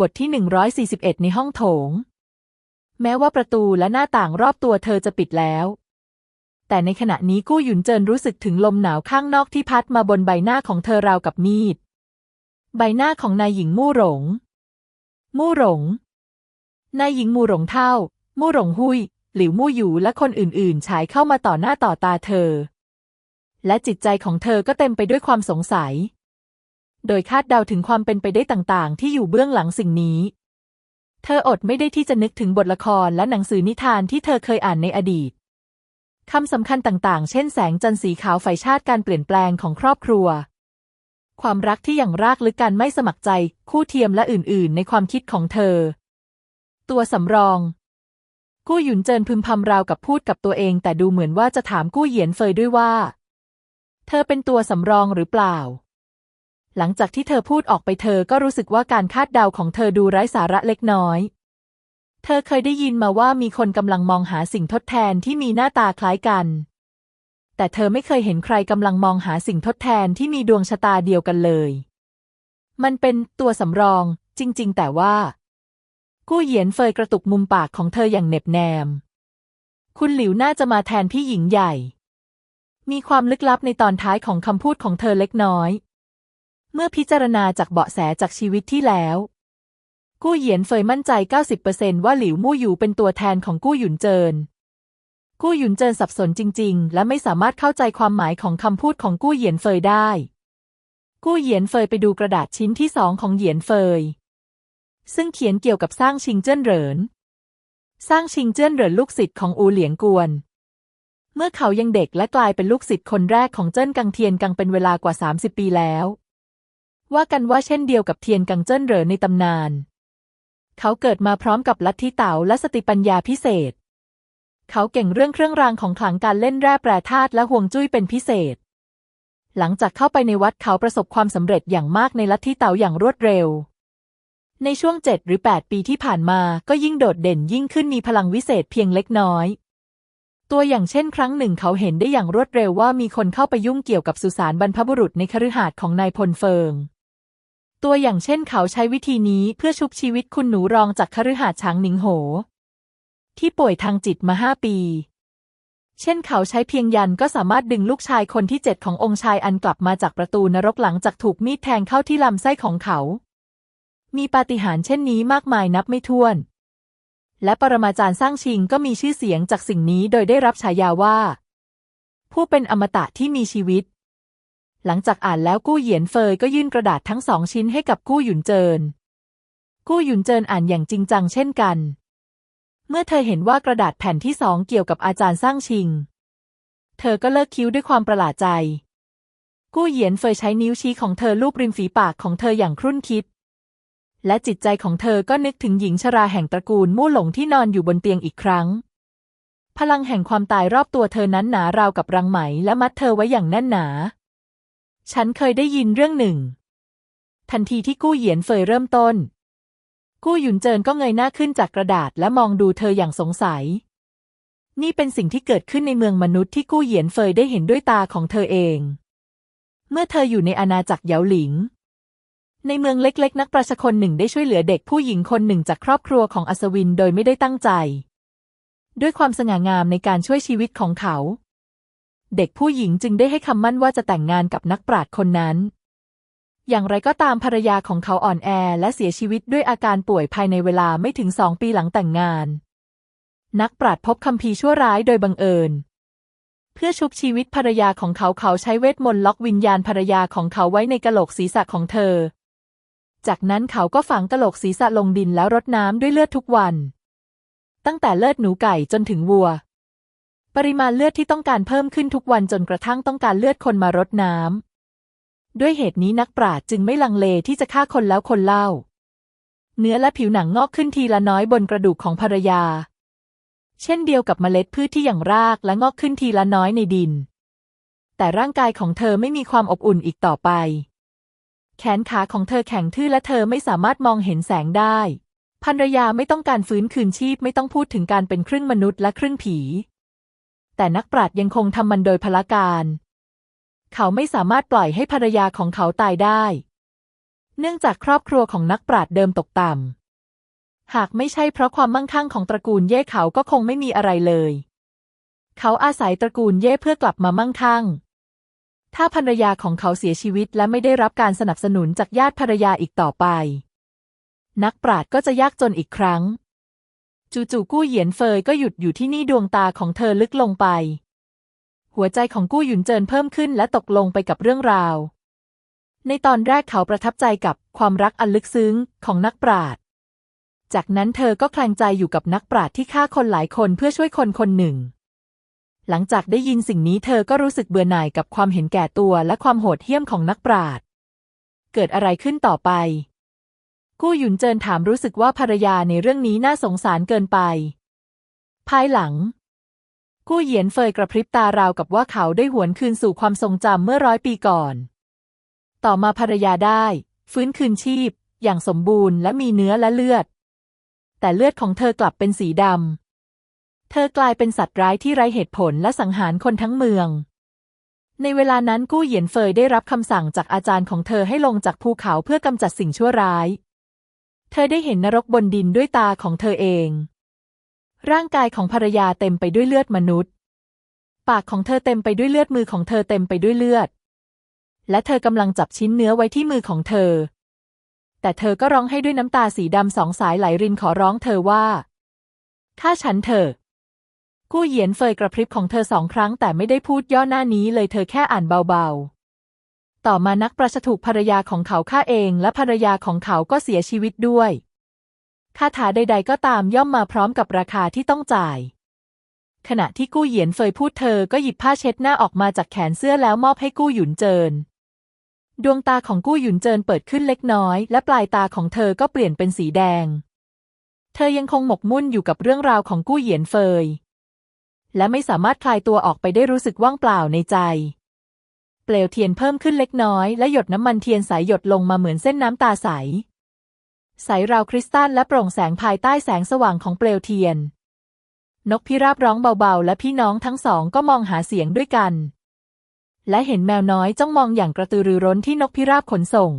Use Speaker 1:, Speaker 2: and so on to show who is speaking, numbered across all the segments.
Speaker 1: บทที่ 141 ในห้องโถง แม้ว่าประตูและหน้าต่างรอบตัวเธอจะปิดแล้ว แต่ในขณะนี้กู้หยุนเจินรู้สึกถึงลมหนาวข้างนอกที่พัดมาบนใบหน้าของเธอราวกับมีด ใบหน้าของนายหญิงมู่หลง มู่หลง นายหญิงมู่หลงเท่า มู่หลงหุย หลิวมู่หยูและคนอื่นๆ ฉายเข้ามาต่อหน้าต่อตาเธอ และจิตใจของเธอก็เต็มไปด้วยความสงสัย โดยคาดเดาถึงความเป็นไปได้ต่างๆ ที่อยู่เบื้องหลังสิ่งนี้ เธออดไม่ได้ที่จะนึกถึงบทละครและหนังสือนิทานที่เธอเคยอ่านในอดีตคำสำคัญต่างๆ เช่นแสงจันทร์สีขาวไฟชาติการเปลี่ยนแปลงของครอบครัว ความรักที่อย่างรากลึกกันไม่สมัครใจ คู่เทียมและอื่นๆ ในความคิดของเธอ ตัวสำรอง กู้หยุนเจินพึมพำราวกับพูดกับตัวเอง แต่ดูเหมือนว่าจะถามกู้เหยียนเฟยด้วยว่า เธอเป็นตัวสำรองหรือเปล่า หลังจากที่เธอพูดออกไปเธอก็รู้สึกว่าการคาดเดาของเธอดูไร้สาระเล็กน้อย เธอเคยได้ยินมาว่ามีคนกำลังมองหาสิ่งทดแทนที่มีหน้าตาคล้ายกัน แต่เธอไม่เคยเห็นใครกำลังมองหาสิ่งทดแทนที่มีดวงชะตาเดียวกันเลย มันเป็นตัวสำรอง จริง ๆ แต่ว่า กู้เหยียนเฟยกระตุกมุมปากของเธออย่างเหน็บแนม คุณหลิวน่าจะมาแทนพี่หญิงใหญ่ มีความลึกลับในตอนท้ายของคำพูดของเธอเล็กน้อย เมื่อพิจารณาจากเบาะแสจากชีวิตที่แล้ว กู้เหยียนเฟยมั่นใจ 90%ว่าหลิวมู่หยูเป็นตัวแทนของกู้หยุนเจิน กู้หยุนเจินสับสนจริง ๆ และไม่สามารถเข้าใจความหมายของคำพูดของกู้เหยียนเฟยได้ กู้เหยียนเฟยไปดูกระดาษชิ้นที่สองของเหยียนเฟย ซึ่งเขียนเกี่ยวกับสร้างชิงเจิ้นเหริน สร้างชิงเจิ้นเหรินลูกศิษย์ของอูเหลียงกวนเมื่อเขายังเด็กและกลายเป็นลูกศิษย์คนแรกของเจิ้นกังเทียนกังเป็นเวลากว่า 30 ปีแล้ว ว่ากันว่าเช่นเดียวกับเทียนกังเจิ้นเหรินในตำนาน เขาเกิดมาพร้อมกับลัทธิเต๋าและสติปัญญาพิเศษ เขาเก่งเรื่องเครื่องรางของขลังการเล่นแร่แปรธาตุและห่วงจุ้ยเป็นพิเศษ หลังจากเข้าไปในวัดเขาประสบความสำเร็จอย่างมากในลัทธิเต๋าอย่างรวดเร็ว ในช่วงเจ็ดหรือแปดปีที่ผ่านมาก็ยิ่งโดดเด่นยิ่งขึ้นมีพลังวิเศษเพียงเล็กน้อยตัวอย่างเช่นครั้งหนึ่งเขาเห็นได้อย่างรวดเร็วว่ามีคนเข้าไปยุ่งเกี่ยวกับสุสานบรรพบุรุษในคฤหาสน์ของนายพลเฟิง ตัวอย่างเช่นเขาใช้วิธีนี้เพื่อชุบชีวิตคุณหนูรองจากคฤหาสน์ช้างหนิงโห ที่ป่วยทางจิตมาห้าปี เช่นเขาใช้เพียงยันก็สามารถดึงลูกชายคนที่เจ็ดขององค์ชายอันกลับมาจากประตูนรกหลังจากถูกมีดแทงเข้าที่ลำไส้ของเขา มีปาฏิหาริย์เช่นนี้มากมายนับไม่ถ้วน และปรมาจารย์สร้างชิงก็มีชื่อเสียงจากสิ่งนี้โดยได้รับฉายาว่า ผู้เป็นอมตะที่มีชีวิต หลังจากอ่านแล้วกู้เหยียนเฟยก็ยื่นกระดาษทั้งสองชิ้นให้กับกู้หยุนเจิน กู้หยุนเจินอ่านอย่างจริงจังเช่นกัน เมื่อเธอเห็นว่ากระดาษแผ่นที่สองเกี่ยวกับอาจารย์สร้างชิง เธอก็เลิกคิ้วด้วยความประหลาดใจ กู้เหยียนเฟยใช้นิ้วชี้ของเธอลูบริมฝีปากของเธออย่างครุ่นคิด และจิตใจของเธอก็นึกถึงหญิงชราแห่งตระกูลมู่หลงที่นอนอยู่บนเตียงอีกครั้ง พลังแห่งความตายรอบตัวเธอนั้นหนาราวกับรังไหมและมัดเธอไว้อย่างแน่นหนา ฉันเคยได้ยินเรื่องหนึ่ง ทันทีที่กู้เหยียนเฟยเริ่มต้น กู้หยุนเจินก็เงยหน้าขึ้นจากกระดาษและมองดูเธออย่างสงสัย นี่เป็นสิ่งที่เกิดขึ้นในเมืองมนุษย์ที่กู้เหยียนเฟยได้เห็นด้วยตาของเธอเอง เมื่อเธออยู่ในอาณาจักรเหยาหลิง ในเมืองเล็กๆ นักประชาชนหนึ่งได้ช่วยเหลือเด็กผู้หญิงคนหนึ่งจากครอบครัวของอัศวินโดยไม่ได้ตั้งใจ ด้วยความสง่างามในการช่วยชีวิตของเขา เด็กผู้หญิงจึงได้ให้คำมั่นว่าจะแต่งงานกับนักปราชญ์คนนั้น อย่างไรก็ตามภรรยาของเขาอ่อนแอและเสียชีวิตด้วยอาการป่วยภายในเวลาไม่ถึงสองปีหลังแต่งงาน นักปราชญ์พบคัมภีร์ชั่วร้ายโดยบังเอิญ เพื่อชุบชีวิตภรรยาของเขาเขาใช้เวทมนต์ล็อกวิญญาณภรรยาของเขาไว้ในกะโหลกศีรษะของเธอ จากนั้นเขาก็ฝังกะโหลกศีรษะลงดินแล้วรดน้ำด้วยเลือดทุกวัน ตั้งแต่เลือดหนูไก่จนถึงวัว ปริมาณเลือดที่ต้องการเพิ่มขึ้นทุกวันจนกระทั่งต้องการเลือดคนมารดน้ำ ด้วยเหตุนี้นักปราชญ์จึงไม่ลังเลที่จะฆ่าคนแล้วคนเล่า เนื้อและผิวหนังงอกขึ้นทีละน้อยบนกระดูกของภรรยา เช่นเดียวกับเมล็ดพืชที่อย่างรากและงอกขึ้นทีละน้อยในดิน แต่ร่างกายของเธอไม่มีความอบอุ่นอีกต่อไป แขนขาของเธอแข็งทื่อและเธอไม่สามารถมองเห็นแสงได้ภรรยาไม่ต้องการฟื้นคืนชีพไม่ต้องพูดถึงการเป็นครึ่งมนุษย์และครึ่งผี แต่นักปราชญ์ยังคงทำมันโดยพละการ เขาไม่สามารถปล่อยให้ภรรยาของเขาตายได้ เนื่องจากครอบครัวของนักปราชญ์เดิมตกต่ำ หากไม่ใช่เพราะความมั่งคั่งของตระกูลเย่เขาก็คงไม่มีอะไรเลย เขาอาศัยตระกูลเย่เพื่อกลับมามั่งคั่ง ถ้าภรรยาของเขาเสียชีวิตและไม่ได้รับการสนับสนุนจากญาติภรรยาอีกต่อไป นักปราชญ์ก็จะยากจนอีกครั้ง จู่ๆกู้เหยียนเฟยก็หยุดอยู่ที่นี่ดวงตาของเธอลึกลงไป หัวใจของกู้หยุนเจินเพิ่มขึ้นและตกลงไปกับเรื่องราว ในตอนแรกเขาประทับใจกับความรักอันลึกซึ้งของนักปราชญ์จากนั้นเธอก็คลงใจอยู่กับนักปราชญ์ที่ฆ่าคนหลายคนเพื่อช่วยคนคนหนึ่ง หลังจากได้ยินสิ่งนี้เธอก็รู้สึกเบื่อหน่ายกับความเห็นแก่ตัวและความโหดเหี้ยมของนักปราชญ์เกิดอะไรขึ้นต่อไป กู้หยุนเจินถามรู้สึกว่าภรรยาในเรื่องนี้น่าสงสารเกินไป ภายหลัง กู้เหยียนเฟยกระพริบตาราวกับว่าเขาได้หวนคืนสู่ความทรงจำเมื่อร้อยปีก่อน ต่อมาภรรยาได้ ฟื้นคืนชีพ อย่างสมบูรณ์และมีเนื้อและเลือด แต่เลือดของเธอกลับเป็นสีดำ เธอกลายเป็นสัตว์ร้ายที่ไร้เหตุผลและสังหารคนทั้งเมืองในเวลานั้นกู้เหยียนเฟยได้รับคำสั่งจากอาจารย์ของเธอให้ลงจากภูเขาเพื่อกำจัดสิ่งชั่วร้าย เธอได้เห็นนรกบนดินด้วยตาของเธอเอง ร่างกายของภรรยาเต็มไปด้วยเลือดมนุษย์ ปากของเธอเต็มไปด้วยเลือดมือของเธอเต็มไปด้วยเลือด และเธอกำลังจับชิ้นเนื้อไว้ที่มือของเธอ แต่เธอก็ร้องให้ด้วยน้ำตาสีดำสองสายไหลรินขอร้องเธอว่าฆ่าฉันเถอะกู้เหยียนเฟยกระพริบของเธอสองครั้งแต่ไม่ได้พูดย่อหน้านี้เลยเธอแค่อ่านเบาๆ ต่อมานักประชถูกภรรยาของเขาฆ่าเองและภรรยาของเขาก็เสียชีวิตด้วยคาถาใด ๆ ก็ตามย่อมมาพร้อมกับราคาที่ต้องจ่าย ขณะที่กู้เหยียนเฟยพูดเธอก็หยิบผ้าเช็ดหน้าออกมาจากแขนเสื้อแล้วมอบให้กู้หยุนเจิน ดวงตาของกู้หยุนเจินเปิดขึ้นเล็กน้อย และปลายตาของเธอก็เปลี่ยนเป็นสีแดง เธอยังคงหมกมุ่นอยู่กับเรื่องราวของกู้เหยียนเฟย และไม่สามารถคลายตัวออกไปได้รู้สึกว่างเปล่าในใจ เปลวเทียนเพิ่มขึ้นเล็กน้อย และหยดน้ำมันเทียนใสหยดลงมาเหมือนเส้นน้ำตาใส ใสราวคริสตัลและโปร่งแสงภายใต้แสงสว่างของเปลวเทียน นกพิราบร้องเบาๆ และพี่น้องทั้งสองก็มองหาเสียงด้วยกัน และเห็นแมวน้อยจ้องมองอย่างกระตือรือร้นที่นกพิราบขนส่ง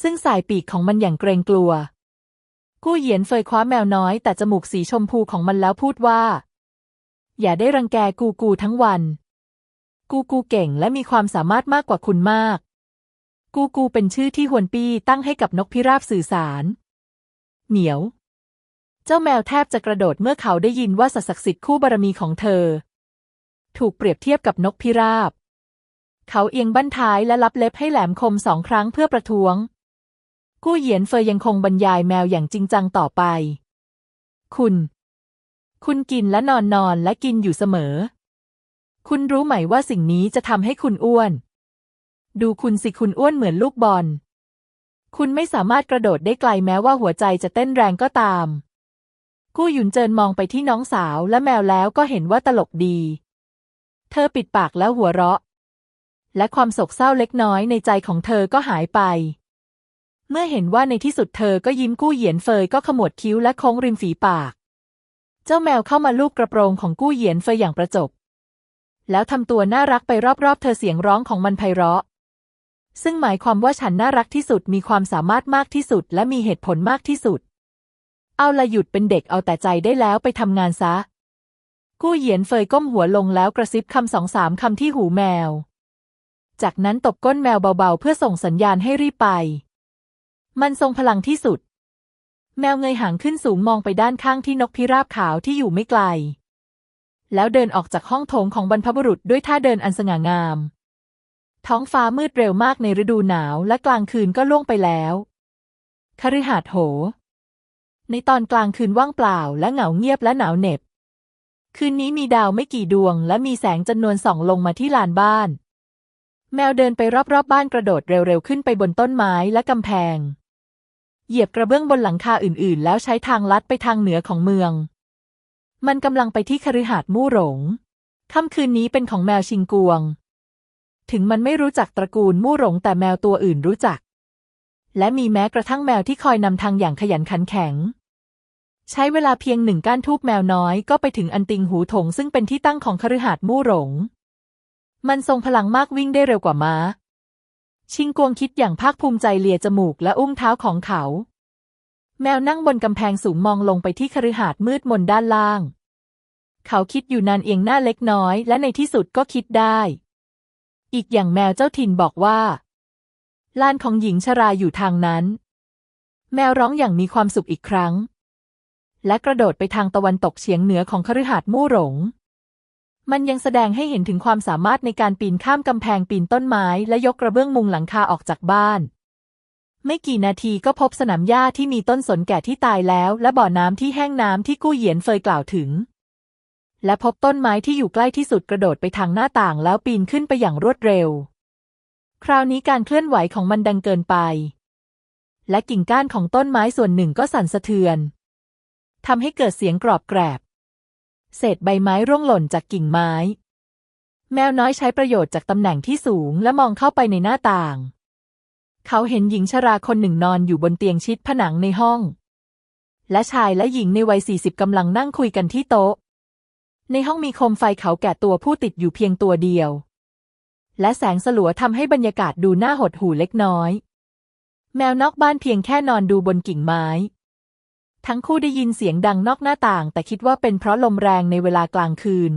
Speaker 1: ซึ่งสายปีกของมันอย่างเกรงกลัว กู้เหยียนเฟยคว้าแมวน้อยแต่จมูกสีชมพูของมันแล้วพูดว่า อย่าได้รังแกกูกูทั้งวัน กูกูเก่งและมีความสามารถมากกว่าคุณมาก กูกูเป็นชื่อที่ฮวนปี้ตั้งให้กับนกพิราบสื่อสาร เหนียว เจ้าแมวแทบจะกระโดดเมื่อเขาได้ยินว่าสัศักดิ์สิทธิ์คู่บารมีของเธอ ถูกเปรียบเทียบกับนกพิราบ เขาเอียงบั้นท้ายและลับเล็บให้แหลมคมสองครั้งเพื่อประท้วง กู้เหยียนเฟยยังคงบรรยายแมวอย่างจริงจังต่อไป คุณ คุณกินและนอนนอนและกินอยู่เสมอ คุณรู้ไหมว่าสิ่งนี้จะทำให้คุณอ้วน ดูคุณสิคุณอ้วนเหมือนลูกบอล คุณไม่สามารถกระโดดได้ไกลแม้ว่าหัวใจจะเต้นแรงก็ตาม กู้หยุนเจินมองไปที่น้องสาวและแมวแล้วก็เห็นว่าตลกดี เธอปิดปากแล้วหัวเราะ และความโศกเศร้าเล็กน้อยในใจของเธอก็หายไป เมื่อเห็นว่าในที่สุดเธอก็ยิ้มกู้เหยียนเฟยก็ขมวดคิ้วและโค้งริมฝีปาก เจ้าแมวเข้ามาลูบกระโปรงของกู้เหยียนเฟยอย่างประจบ แล้วทำตัวน่ารักไปรอบๆ เธอเสียงร้องของมันไพเราะ ซึ่งหมายความว่าฉันน่ารักที่สุดมีความสามารถมากที่สุด และมีเหตุผลมากที่สุด เอาละหยุดเป็นเด็กเอาแต่ใจได้แล้วไปทำงานซะ กู้เหยียนเฟยก้มหัวลงแล้วกระซิบคำสองสามคำที่หูแมว จากนั้นตบก้นแมวเบาๆ เพื่อส่งสัญญาณให้รีบไป มันทรงพลังที่สุด แมวเงยหางขึ้นสูงมองไปด้านข้างที่นกพิราบขาวที่อยู่ไม่ไกล แล้วเดินออกจากห้องโถงของบรรพบุรุษด้วยท่าเดินอันสง่างาม ท้องฟ้ามืดเร็วมากในฤดูหนาวและกลางคืนก็ล่วงไปแล้วคฤหาสน์โห ในตอนกลางคืนว่างเปล่าและเหงาเงียบและหนาวเหน็บ คืนนี้มีดาวไม่กี่ดวง และมีแสงจำนวนส่องลงมาที่ลานบ้าน แมวเดินไปรอบๆบบ้านกระโดดเร็วๆขึ้นไปบนต้นไม้และกำแพง เหยียบกระเบื้องบนหลังคาอื่นๆ แล้วใช้ทางลัดไปทางเหนือของเมือง มันกำลังไปที่คฤหาสน์มู่หลง ค่ำคืนนี้เป็นของแมวชิงกวง ถึงมันไม่รู้จักตระกูลมู่หลงแต่แมวตัวอื่นรู้จัก และมีแม้กระทั่งแมวที่คอยนำทางอย่างขยันขันแข็ง ใช้เวลาเพียงหนึ่งก้านทูบแมวน้อยก็ไปถึงอันติงหูถงซึ่งเป็นที่ตั้งของคฤหาสน์มู่หลง มันทรงพลังมากวิ่งได้เร็วกว่าม้า ชิงกวงคิดอย่างภาคภูมิใจเลียจมูกและอุ้งเท้าของเขา แมวนั่งบนกำแพงสูงมองลงไปที่คฤหาสน์มืดมนด้านล่าง เขาคิดอยู่นานเอียงหน้าเล็กน้อย และในที่สุดก็คิดได้ อีกอย่างแมวเจ้าถิ่นบอกว่าลานของหญิงชราอยู่ทางนั้น แมวร้องอย่างมีความสุขอีกครั้ง และกระโดดไปทางตะวันตกเฉียงเหนือของคฤหาสน์มู่หลงมันยังแสดงให้เห็นถึงความสามารถในการปีนข้ามกำแพงปีนต้นไม้ และยกกระเบื้องมุงหลังคาออกจากบ้าน ไม่กี่นาทีก็พบสนามหญ้าที่มีต้นสนแก่ที่ตายแล้ว และบ่อน้ำที่แห้งน้ำที่กู้เหยียนเฟยกล่าวถึง และพบต้นไม้ที่อยู่ใกล้ที่สุดกระโดดไปทางหน้าต่างแล้วปีนขึ้นไปอย่างรวดเร็ว คราวนี้การเคลื่อนไหวของมันดังเกินไป และกิ่งก้านของต้นไม้ส่วนหนึ่งก็สั่นสะเทือนทำให้เกิดเสียงกรอบแกรบ เศษใบไม้ร่วงหล่นจากกิ่งไม้ แมวน้อยใช้ประโยชน์จากตำแหน่งที่สูงและมองเข้าไปในหน้าต่าง เขาเห็นหญิงชราคนหนึ่งนอนอยู่บนเตียงชิดผนังในห้อง และชายและหญิงในวัยสี่สิบกำลังนั่งคุยกันที่โต๊ะ ในห้องมีโคมไฟเขาแก่ตัวผู้ติดอยู่เพียงตัวเดียว และแสงสลัวทำให้บรรยากาศดูน่าหดหู่เล็กน้อย แมวนอกบ้านเพียงแค่นอนดูบนกิ่งไม้ ทั้งคู่ได้ยินเสียงดังนอกหน้าต่าง แต่คิดว่าเป็นเพราะลมแรงในเวลากลางคืน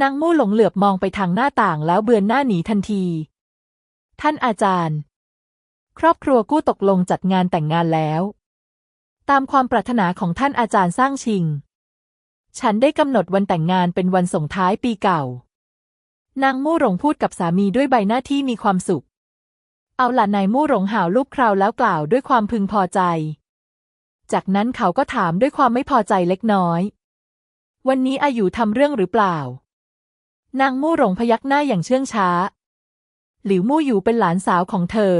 Speaker 1: นางมู่หลงเหลือบมองไปทางหน้าต่างแล้วเบือนหน้าหนีทันที ท่านอาจารย์ ครอบครัวกู้ตกลงจัดงานแต่งงานแล้ว ตามความปรารถนาของท่านอาจารย์สร้างชิง ฉันได้กำหนดวันแต่งงานเป็นวันส่งท้ายปีเก่า นางมู่หลงพูดกับสามีด้วยใบหน้าที่มีความสุข เอาล่ะนายมู่หลงหาวลูกคราวแล้วกล่าวด้วยความพึงพอใจ จากนั้นเขาก็ถามด้วยความไม่พอใจเล็กน้อย วันนี้อายุทำเรื่องหรือเปล่า นางมู่หลงพยักหน้าอย่างเชื่องช้า หลิวมู่อยู่เป็นหลานสาวของเธอ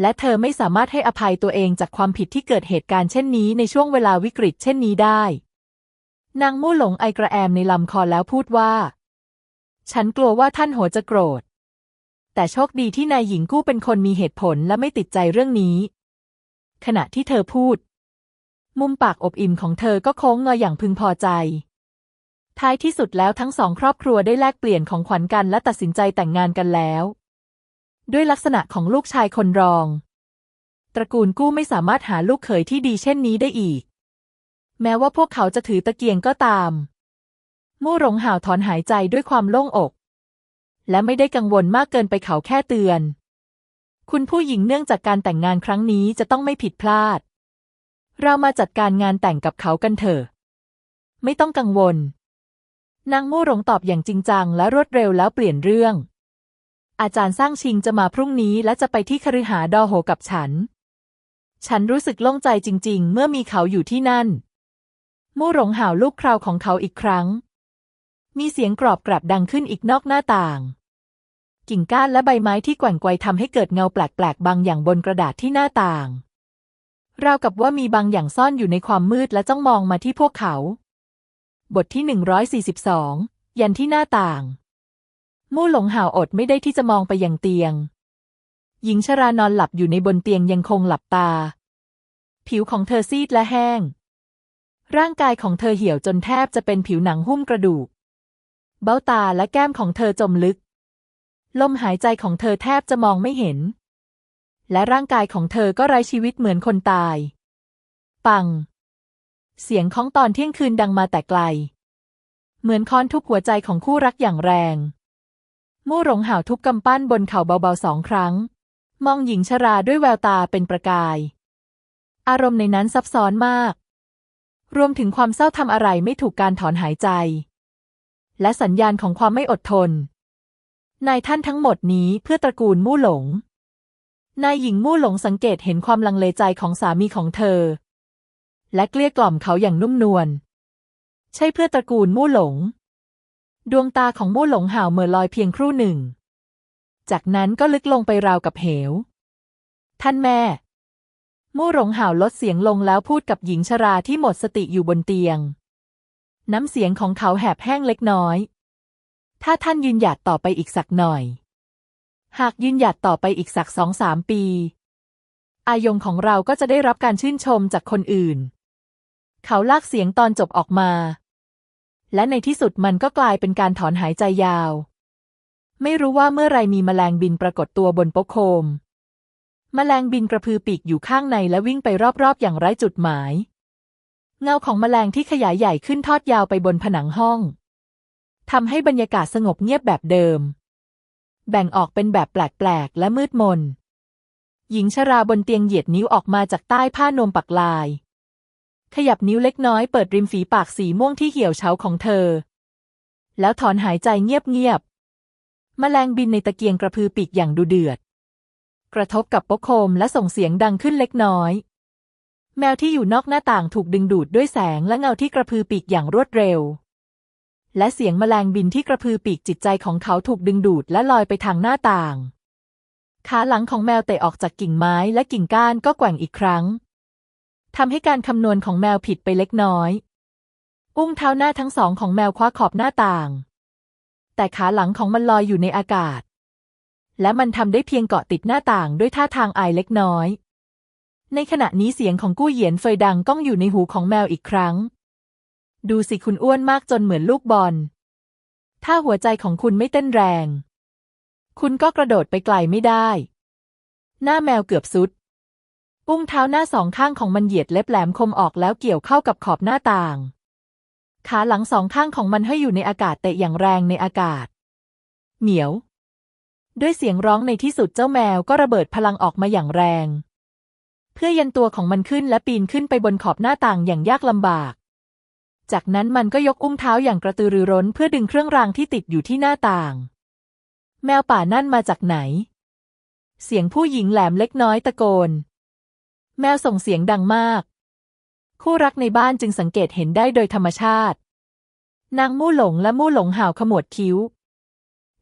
Speaker 1: และเธอไม่สามารถให้อภัยตัวเองจากความผิดที่เกิดเหตุการณ์เช่นนี้ในช่วงเวลาวิกฤตเช่นนี้ได้ นางมู่หลงไอกระแอมในลำคอแล้วพูดว่า ฉันกลัวว่าท่านโหจะโกรธ แต่โชคดีที่นายหญิงกู้เป็นคนมีเหตุผลและไม่ติดใจเรื่องนี้ ขณะที่เธอพูด มุมปากอบอิ่มของเธอก็โค้งงออย่างพึงพอใจท้ายที่สุดแล้วทั้งสองครอบครัวได้แลกเปลี่ยนของขวัญกันและตัดสินใจแต่งงานกันแล้ว ด้วยลักษณะของลูกชายคนรอง ตระกูลกู้ไม่สามารถหาลูกเขยที่ดีเช่นนี้ได้อีก แม้ว่าพวกเขาจะถือตะเกียงก็ตาม มู่หลงห่าวถอนหายใจด้วยความโล่งอก และไม่ได้กังวลมากเกินไปเขาแค่เตือน คุณผู้หญิงเนื่องจากการแต่งงานครั้งนี้จะต้องไม่ผิดพลาด เรามาจัดการงานแต่งกับเขากันเถอะ ไม่ต้องกังวลนางมู่หลงตอบอย่างจริงจังและรวดเร็วแล้วเปลี่ยนเรื่อง อาจารย์สร้างชิงจะมาพรุ่งนี้และจะไปที่คฤหาดอโหกับฉัน ฉันรู้สึกโล่งใจจริง ๆ เมื่อมีเขาอยู่ที่นั่น มู่หลงห่าวลูกคราวของเขาอีกครั้ง มีเสียงกรอบกรับดังขึ้นอีกนอกหน้าต่าง กิ่งก้านและใบไม้ที่แกว่งไกวทำให้เกิดเงาแปลกๆบางอย่างบนกระดาษที่หน้าต่าง ราวกับว่ามีบางอย่างซ่อนอยู่ในความมืดและจ้องมองมาที่พวกเขา บทที่ 142 ยันที่หน้าต่าง มู่หลงห่าวอดไม่ได้ที่จะมองไปยังเตียง หญิงชรานอนหลับอยู่ในบนเตียงยังคงหลับตา ผิวของเธอซีดและแห้ง ร่างกายของเธอเหี่ยวจนแทบจะเป็นผิวหนังหุ้มกระดูก เบ้าตาและแก้มของเธอจมลึก ลมหายใจของเธอแทบจะมองไม่เห็น และร่างกายของเธอก็ไร้ชีวิตเหมือนคนตาย ปัง เสียงของตอนเที่ยงคืนดังมาแต่ไกล เหมือนค้อนทุบหัวใจของคู่รักอย่างแรง มู่หลงห่าวทุบกำปั้นบนเข่าเบาๆสองครั้ง มองหญิงชราด้วยแววตาเป็นประกาย อารมณ์ในนั้นซับซ้อนมาก รวมถึงความเศร้าทำอะไรไม่ถูกการถอนหายใจ และสัญญาณของความไม่อดทน นายท่านทั้งหมดนี้เพื่อตระกูลมู่หลง นายหญิงมู่หลงสังเกตเห็นความลังเลใจของสามีของเธอ และเกลี้ยกล่อมเขาอย่างนุ่มนวลใช่เพื่อตระกูลมู่หลง ดวงตาของมู่หลงห่าวเมื่อลอยเพียงครู่หนึ่ง จากนั้นก็ลึกลงไปราวกับเหว ท่านแม่ มู่หลงห่าวลดเสียงลงแล้วพูดกับหญิงชราที่หมดสติอยู่บนเตียง น้ำเสียงของเขาแหบแห้งเล็กน้อย ถ้าท่านยืนหยัดต่อไปอีกสักหน่อย หากยืนหยัดต่อไปอีกสักสองสามปี อายงของเราก็จะได้รับการชื่นชมจากคนอื่น เขาลากเสียงตอนจบออกมา และในที่สุดมันก็กลายเป็นการถอนหายใจยาว ไม่รู้ว่าเมื่อไรมีแมลงบินปรากฏตัวบนโป๊ะโคม แมลงบินกระพือปีกอยู่ข้างในและวิ่งไปรอบๆ อย่างไร้จุดหมาย เงาของแมลงที่ขยายใหญ่ขึ้นทอดยาวไปบนผนังห้องทำให้บรรยากาศสงบเงียบแบบเดิม แบ่งออกเป็นแบบแปลกๆและมืดมน หญิงชราบนเตียงเหยียดนิ้วออกมาจากใต้ผ้านวมปักลาย ขยับนิ้วเล็กน้อยเปิดริมฝีปากสีม่วงที่เหี่ยวเฉาของเธอ แล้วถอนหายใจเงียบๆมแมลงบินในตะเกียงกระพือปีกอย่างดูเดือด กระทบกับโป๊ะโคมและส่งเสียงดังขึ้นเล็กน้อย แมวที่อยู่นอกหน้าต่างถูกดึงดูดด้วยแสงและเงาที่กระพือปีกอย่างรวดเร็ว และเสียงแมลงบินที่กระพือปีกจิตใจของเขาถูกดึงดูดและลอยไปทางหน้าต่าง ขาหลังของแมวเตะออกจากกิ่งไม้และกิ่งก้านก็แกว่งอีกครั้ง ทำให้การคำนวณของแมวผิดไปเล็กน้อย อุ้งเท้าหน้าทั้งสองของแมวคว้าขอบหน้าต่าง แต่ขาหลังของมันลอยอยู่ในอากาศ และมันทำได้เพียงเกาะติดหน้าต่างด้วยท่าทางอายเล็กน้อย ในขณะนี้เสียงของกู้เหยียนเฟยดังก้องอยู่ในหูของแมวอีกครั้ง ดูสิคุณอ้วนมากจนเหมือนลูกบอล ถ้าหัวใจของคุณไม่เต้นแรง คุณก็กระโดดไปไกลไม่ได้ หน้าแมวเกือบสุด อุ้งเท้าหน้าสองข้างของมันเหยียดเล็บแหลมคมออกแล้วเกี่ยวเข้ากับขอบหน้าต่าง ขาหลังสองข้างของมันให้อยู่ในอากาศเตะอย่างแรงในอากาศ เหมียว ด้วยเสียงร้องในที่สุดเจ้าแมวก็ระเบิดพลังออกมาอย่างแรง เพื่อยันตัวของมันขึ้นและปีนขึ้นไปบนขอบหน้าต่างอย่างยากลำบาก จากนั้นมันก็ยกอุ้งเท้าอย่างกระตือรือร้นเพื่อดึงเครื่องรางที่ติดอยู่ที่หน้าต่าง แมวป่านั่นมาจากไหน เสียงผู้หญิงแหลมเล็กน้อยตะโกน แมวส่งเสียงดังมาก คู่รักในบ้านจึงสังเกตเห็นได้โดยธรรมชาติ นางมู่หลงและมู่หลงห่าวขมวดคิ้ว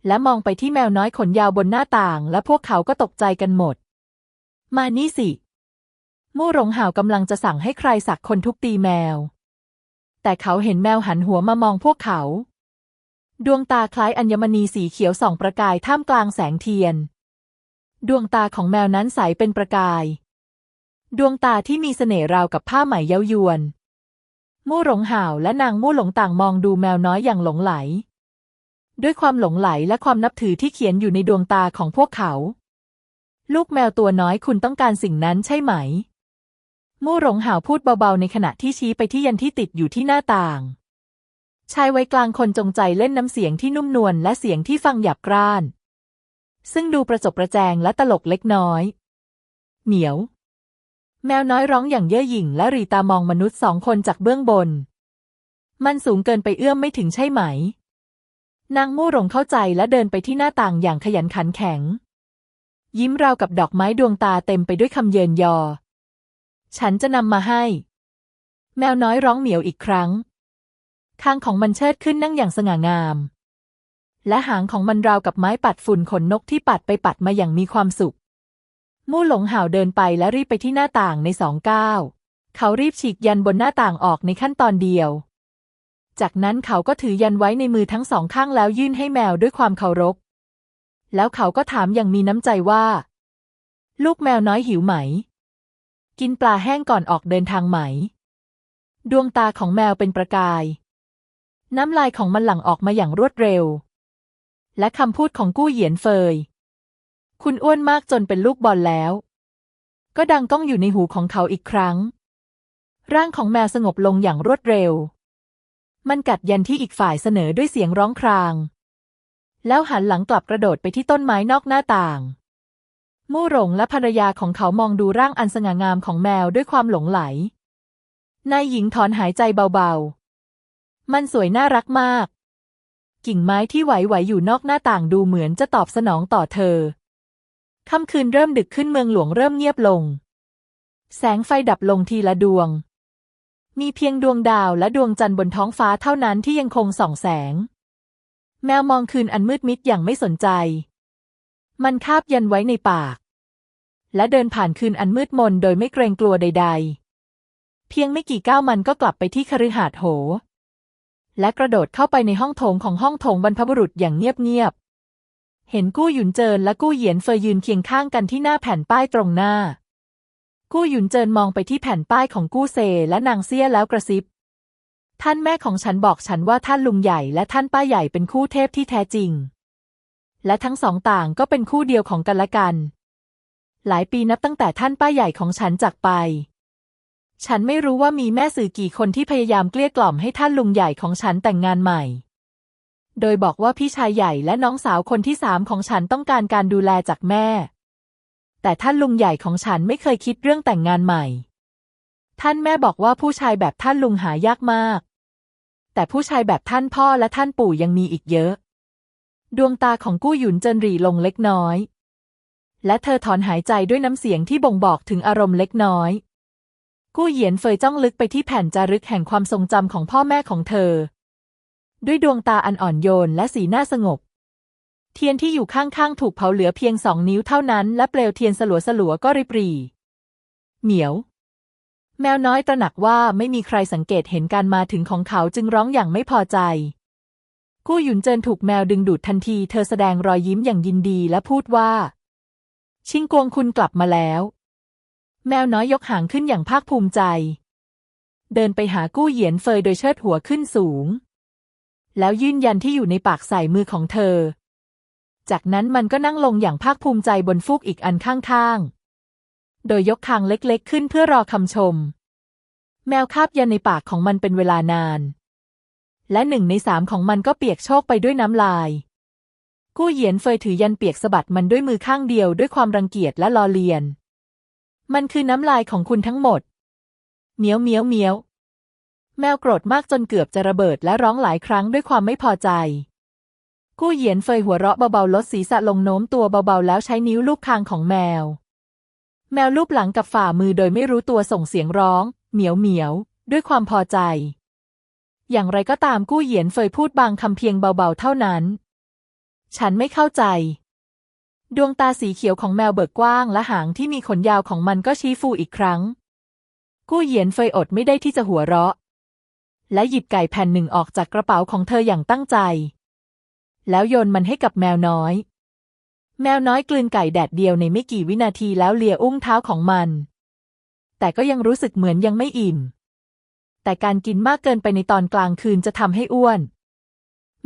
Speaker 1: และมองไปที่แมวน้อยขนยาวบนหน้าต่าง และพวกเขาก็ตกใจกันหมด มานี่สิ มู่หลงห่าวกำลังจะสั่งให้ใครสักคนทุกตีแมว แต่เขาเห็นแมวหันหัวมามองพวกเขา ดวงตาคล้ายอัญมณีสีเขียวส่องประกายท่ามกลางแสงเทียน ดวงตาของแมวนั้นใสเป็นประกาย ดวงตาที่มีเสน่ห์ราวกับผ้าไหมเย้ายวน มู่หลงห่าวและนางมู่หลงต่างมองดูแมวน้อยอย่างหลงไหล ด้วยความหลงไหลและความนับถือที่เขียนอยู่ในดวงตาของพวกเขา ลูกแมวตัวน้อยคุณต้องการสิ่งนั้นใช่ไหม มู่หลงห่าวพูดเบาๆในขณะที่ชี้ไปที่ยันที่ติดอยู่ที่หน้าต่าง ชายไว้กลางคนจงใจเล่นน้ำเสียงที่นุ่มนวลและเสียงที่ฟังหยาบกร้าน ซึ่งดูประจบประแจงและตลกเล็กน้อย เหนียว แมวน้อยร้องอย่างเย่อหยิ่งและรีตามองมนุษย์สองคนจากเบื้องบน มันสูงเกินไปเอื้อมไม่ถึงใช่ไหม นางมู่หลงเข้าใจและเดินไปที่หน้าต่างอย่างขยันขันแข็ง ยิ้มราวกับดอกไม้ดวงตาเต็มไปด้วยคำเยินยอ ฉันจะนำมาให้ แมวน้อยร้องเหมียวอีกครั้งคางของมันเชิดขึ้นนั่งอย่างสง่างาม และหางของมันราวกับไม้ปัดฝุ่นขนนกที่ปัดไปปัดมาอย่างมีความสุข มู่หลงห่าวเดินไปและรีบไปที่หน้าต่างในสองก้าว เขารีบฉีกยันบนหน้าต่างออกในขั้นตอนเดียว จากนั้นเขาก็ถือยันไว้ในมือทั้งสองข้างแล้วยื่นให้แมวด้วยความเคารพ แล้วเขาก็ถามอย่างมีน้ำใจว่า ลูกแมวน้อยหิวไหม กินปลาแห้งก่อนออกเดินทางไหม ดวงตาของแมวเป็นประกาย น้ำลายของมันหลั่งออกมาอย่างรวดเร็ว และคำพูดของกู้เหยียนเฟย คุณอ้วนมากจนเป็นลูกบอลแล้ว ก็ดังก้องอยู่ในหูของเขาอีกครั้ง ร่างของแมวสงบลงอย่างรวดเร็ว มันกัดยันที่อีกฝ่ายเสนอด้วยเสียงร้องคราง แล้วหันหลังกลับกระโดดไปที่ต้นไม้นอกหน้าต่าง มู่หลงและภรรยาของเขามองดูร่างอันสง่างามของแมวด้วยความหลงไหล นายหญิงถอนหายใจเบาๆ มันสวยน่ารักมาก กิ่งไม้ที่ไหวๆอยู่นอกหน้าต่างดูเหมือนจะตอบสนองต่อเธอ ค่ำคืนเริ่มดึกขึ้นเมืองหลวงเริ่มเงียบลง แสงไฟดับลงทีละดวง มีเพียงดวงดาวและดวงจันทร์บนท้องฟ้าเท่านั้นที่ยังคงส่องแสง แมวมองคืนอันมืดมิดอย่างไม่สนใจ มันคาบยันไว้ในปาก และเดินผ่านคืนอันมืดมนโดยไม่เกรงกลัวใด ๆ เพียงไม่กี่ก้าวมันก็กลับไปที่คฤหาสน์โห และกระโดดเข้าไปในห้องโถงของห้องโถงบรรพบุรุษอย่างเงียบๆ เห็นกู้หยุนเจินและกู้เหยียนเฟยยืนเคียงข้างกันที่หน้าแผ่นป้ายตรงหน้า กู้หยุนเจินมองไปที่แผ่นป้ายของกู้เซและนางเซี่ยแล้วกระซิบ ท่านแม่ของฉันบอกฉันว่าท่านลุงใหญ่และท่านป้าใหญ่เป็นคู่เทพที่แท้จริง และทั้งสองต่างก็เป็นคู่เดียวของกันและกัน หลายปีนับตั้งแต่ท่านป้าใหญ่ของฉันจากไป ฉันไม่รู้ว่ามีแม่สื่อกี่คนที่พยายามเกลี้ยกล่อมให้ท่านลุงใหญ่ของฉันแต่งงานใหม่ โดยบอกว่าพี่ชายใหญ่และน้องสาวคนที่สามของฉันต้องการการดูแลจากแม่ แต่ท่านลุงใหญ่ของฉันไม่เคยคิดเรื่องแต่งงานใหม่ ท่านแม่บอกว่าผู้ชายแบบท่านลุงหายากมาก แต่ผู้ชายแบบท่านพ่อและท่านปู่ยังมีอีกเยอะ ดวงตาของกู้หยุนเจินหรี่ลงเล็กน้อย และเธอถอนหายใจด้วยน้ำเสียงที่บ่งบอกถึงอารมณ์เล็กน้อย กู้เหยียนเฟยจ้องลึกไปที่แผ่นจารึกแห่งความทรงจำของพ่อแม่ของเธอ ด้วยดวงตาอันอ่อนโยนและสีหน้าสงบ เทียนที่อยู่ข้างๆ ถูกเผาเหลือเพียงสองนิ้วเท่านั้น และเปลวเทียนสลัวสลัวๆก็ริบรีเหมียว แมวน้อยตระหนักว่าไม่มีใครสังเกตเห็นการมาถึงของเขาจึงร้องอย่างไม่พอใจ กู้หยุนเจินถูกแมวดึงดูดทันที เธอแสดงรอยยิ้มอย่างยินดีและพูดว่า ชิงกวงคุณกลับมาแล้ว แมวน้อยยกหางขึ้นอย่างภาคภูมิใจ เดินไปหากู้เหยียนเฟยโดยเชิดหัวขึ้นสูง แล้วยื่นยันที่อยู่ในปากใส่มือของเธอ จากนั้นมันก็นั่งลงอย่างภาคภูมิใจบนฟูกอีกอันข้างๆ โดยยกคางเล็กๆ ขึ้นเพื่อรอคำชม แมวคาบยันในปากของมันเป็นเวลานาน และหนึ่งในสามของมันก็เปียกโชกไปด้วยน้ำลาย กู้เหยียนเฟยถือยันเปียกสะบัดมันด้วยมือข้างเดียวด้วยความรังเกียจและลอเลียน มันคือน้ำลายของคุณทั้งหมด เหมียวเหมียวเหมียว แมวโกรธมากจนเกือบจะระเบิดและร้องหลายครั้งด้วยความไม่พอใจ กู้เหยียนเฟยหัวเราะเบาๆลดศีรษะลงโน้มตัวเบาๆแล้วใช้นิ้วลูบคางของแมว แมวลูบหลังกับฝ่ามือโดยไม่รู้ตัวส่งเสียงร้อง เหมียวเหมียว ด้วยความพอใจ อย่างไรก็ตามกู้เหยียนเฟยพูดบางคำเพียงเบาๆเท่านั้น ฉันไม่เข้าใจ ดวงตาสีเขียวของแมวเบิกกว้างและหางที่มีขนยาวของมันก็ชี้ฟูอีกครั้ง กู้เหยียนเฟยอดไม่ได้ที่จะหัวเราะ และหยิบไก่แผ่นหนึ่งออกจากกระเป๋าของเธออย่างตั้งใจ แล้วโยนมันให้กับแมวน้อย แมวน้อยกลืนไก่แดดเดียวในไม่กี่วินาทีแล้วเลียอุ้งเท้าของมัน แต่ก็ยังรู้สึกเหมือนยังไม่อิ่ม แต่การกินมากเกินไปในตอนกลางคืนจะทำให้อ้วน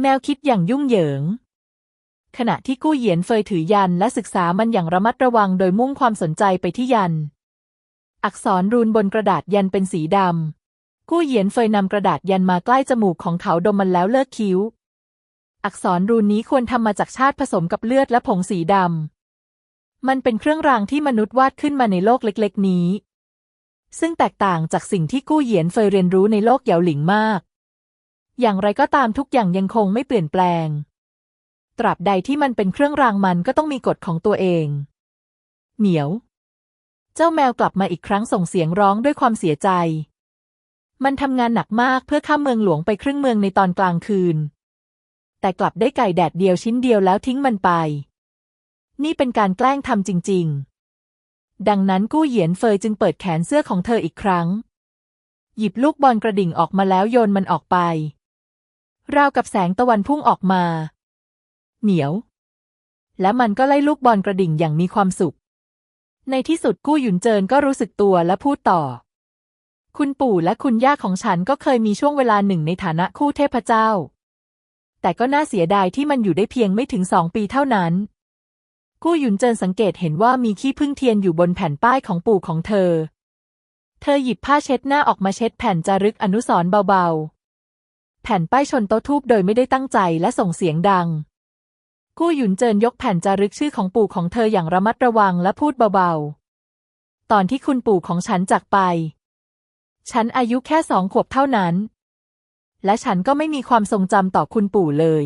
Speaker 1: แมวคิดอย่างยุ่งเหยิง ขณะที่กู้เหยียนเฟยถือยันและศึกษามันอย่างระมัดระวังโดยมุ่งความสนใจไปที่ยัน อักษรรูนบนกระดาษยันเป็นสีดำ กู้เหยียนเฟยนำกระดาษยันมาใกล้จมูกของเขาดมมันแล้วเลิกคิ้ว อักษรรูนนี้ควรทำมาจากชาติผสมกับเลือดและผงสีดำ มันเป็นเครื่องรางที่มนุษย์วาดขึ้นมาในโลกเล็ก ๆ นี้ ซึ่งแตกต่างจากสิ่งที่กู้เหยียนเฟยเรียนรู้ในโลกเหยาหลิงมาก อย่างไรก็ตามทุกอย่างยังคงไม่เปลี่ยนแปลง ตราบใดที่มันเป็นเครื่องรางมันก็ต้องมีกฎของตัวเอง เหมียว เจ้าแมวกลับมาอีกครั้งส่งเสียงร้องด้วยความเสียใจ มันทำงานหนักมากเพื่อข้ามเมืองหลวงไปครึ่งเมืองในตอนกลางคืน แต่กลับได้ไก่แดดเดียวชิ้นเดียวแล้วทิ้งมันไป นี่เป็นการแกล้งทำจริง ๆ ดังนั้นกู้เหยียนเฟยจึงเปิดแขนเสื้อของเธออีกครั้ง หยิบลูกบอลกระดิ่งออกมาแล้วโยนมันออกไป ราวกับแสงตะวันพุ่งออกมา เหนียว และมันก็ไล่ลูกบอลกระดิ่งอย่างมีความสุข ในที่สุดกู้หยุนเจินก็รู้สึกตัวและพูดต่อ คุณปู่และคุณย่าของฉันก็เคยมีช่วงเวลาหนึ่งในฐานะคู่เทพเจ้า แต่ก็น่าเสียดายที่มันอยู่ได้เพียงไม่ถึงสองปีเท่านั้น กู้หยุนเจินสังเกตเห็นว่ามีขี้ผึ้งเทียนอยู่บนแผ่นป้ายของปู่ของเธอ เธอหยิบผ้าเช็ดหน้าออกมาเช็ดแผ่นจารึกอนุสรณ์เบาๆ แผ่นป้ายชนโต๊ะทูบโดยไม่ได้ตั้งใจและส่งเสียงดัง กู้หยุนเจินยกแผ่นจารึกชื่อของปู่ของเธออย่างระมัดระวังและพูดเบาๆ ตอนที่คุณปู่ของฉันจากไป ฉันอายุแค่สองขวบเท่านั้น และฉันก็ไม่มีความทรงจำต่อคุณปู่เลย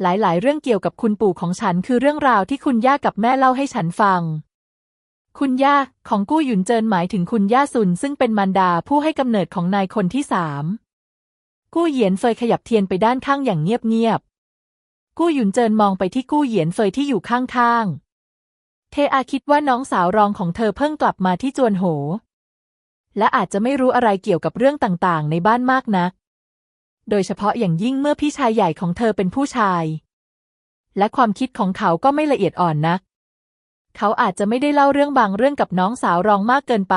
Speaker 1: หลายๆ เรื่องเกี่ยวกับคุณปู่ของฉันคือเรื่องราวที่คุณย่ากับแม่เล่าให้ฉันฟัง คุณย่าของกู้หยุนเจินหมายถึงคุณย่าซุนซึ่งเป็นมารดาผู้ให้กำเนิดของนายคนที่สามกู้เหยียนเฟยขยับเทียนไปด้านข้างอย่างเงียบๆ กู้หยุนเจินมองไปที่กู้เหยียนเฟยที่อยู่ข้างๆ เทอาคิดว่าน้องสาวรองของเธอเพิ่งกลับมาที่จวนโห และอาจจะไม่รู้อะไรเกี่ยวกับเรื่องต่างๆ ในบ้านมากนัก โดยเฉพาะอย่างยิ่งเมื่อพี่ชายใหญ่ของเธอเป็นผู้ชาย และความคิดของเขาก็ไม่ละเอียดอ่อนนัก เขาอาจจะไม่ได้เล่าเรื่องบางเรื่องกับน้องสาวรองมากเกินไป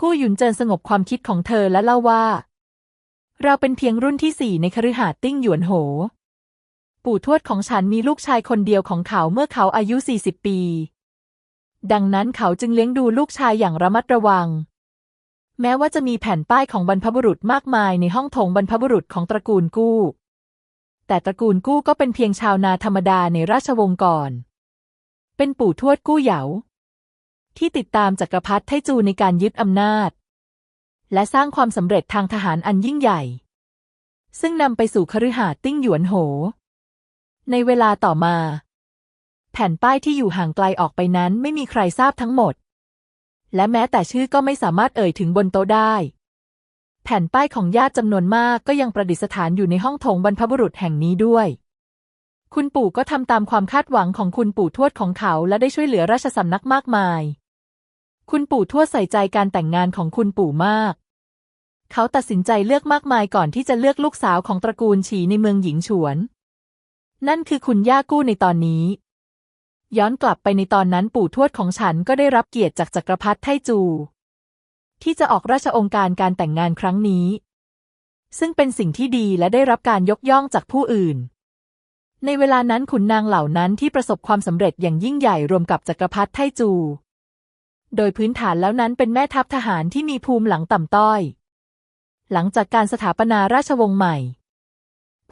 Speaker 1: กู้หยุนเจินสงบความคิดของเธอและเล่าว่า เราเป็นเพียงรุ่นที่สี่ในคฤหาสน์ติ้งหยวนโห ปู่ทวดของฉันมีลูกชายคนเดียวของเขาเมื่อเขาอายุ 40 ปี ดังนั้นเขาจึงเลี้ยงดูลูกชายอย่างระมัดระวัง แม้ว่าจะมีแผ่นป้ายของบรรพบุรุษมากมายในห้องโถงบรรพบุรุษของตระกูลกู้ แต่ตระกูลกู้ก็เป็นเพียงชาวนาธรรมดาในราชวงศ์ก่อน เป็นปู่ทวดกู้เหยา ที่ติดตามจักรพรรดิไทจูในการยึดอำนาจ และสร้างความสำเร็จทางทหารอันยิ่งใหญ่ ซึ่งนำไปสู่คฤหาสน์ติ้งหยวนโห ในเวลาต่อมา แผ่นป้ายที่อยู่ห่างไกลออกไปนั้นไม่มีใครทราบทั้งหมด และแม้แต่ชื่อก็ไม่สามารถเอ่ยถึงบนโต๊ะได้ แผ่นป้ายของญาติจำนวนมากก็ยังประดิษฐานอยู่ในห้องโถงบรรพบุรุษแห่งนี้ด้วย คุณปู่ก็ทำตามความคาดหวังของคุณปู่ทวดของเขาและได้ช่วยเหลือราชสำนักมากมาย คุณปู่ทวดใส่ใจการแต่งงานของคุณปู่มาก เขาตัดสินใจเลือกมากมายก่อนที่จะเลือกลูกสาวของตระกูลฉีในเมืองหญิงฉวน นั่นคือคุณย่ากู้ในตอนนี้ ย้อนกลับไปในตอนนั้นปู่ทวดของฉันก็ได้รับเกียรติจากจักรพรรดิไทจู ที่จะออกราชองค์การการแต่งงานครั้งนี้ ซึ่งเป็นสิ่งที่ดีและได้รับการยกย่องจากผู้อื่น ในเวลานั้นขุนนางเหล่านั้นที่ประสบความสำเร็จอย่างยิ่งใหญ่รวมกับจักรพรรดิไทจู โดยพื้นฐานแล้วนั้นเป็นแม่ทัพทหารที่มีภูมิหลังต่ำต้อย หลังจากการสถาปนาราชวงศ์ใหม่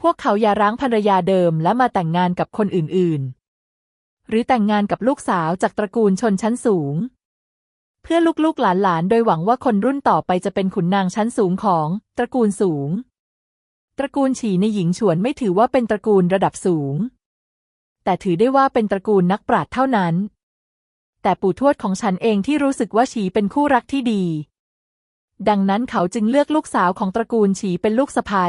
Speaker 1: พวกเขาอย่าร้างภรรยาเดิมและมาแต่งงานกับคนอื่นๆ หรือแต่งงานกับลูกสาวจากตระกูลชนชั้นสูง เพื่อลูกๆหลานๆ โดยหวังว่าคนรุ่นต่อไปจะเป็นขุนนางชั้นสูงของตระกูลสูง ตระกูลฉีในหญิงฉวนไม่ถือว่าเป็นตระกูลระดับสูง แต่ถือได้ว่าเป็นตระกูลนักปราชญ์เท่านั้น แต่ปู่ทวดของฉันเองที่รู้สึกว่าฉีเป็นคู่รักที่ดี ดังนั้นเขาจึงเลือกลูกสาวของตระกูลฉีเป็นลูกสะใภ้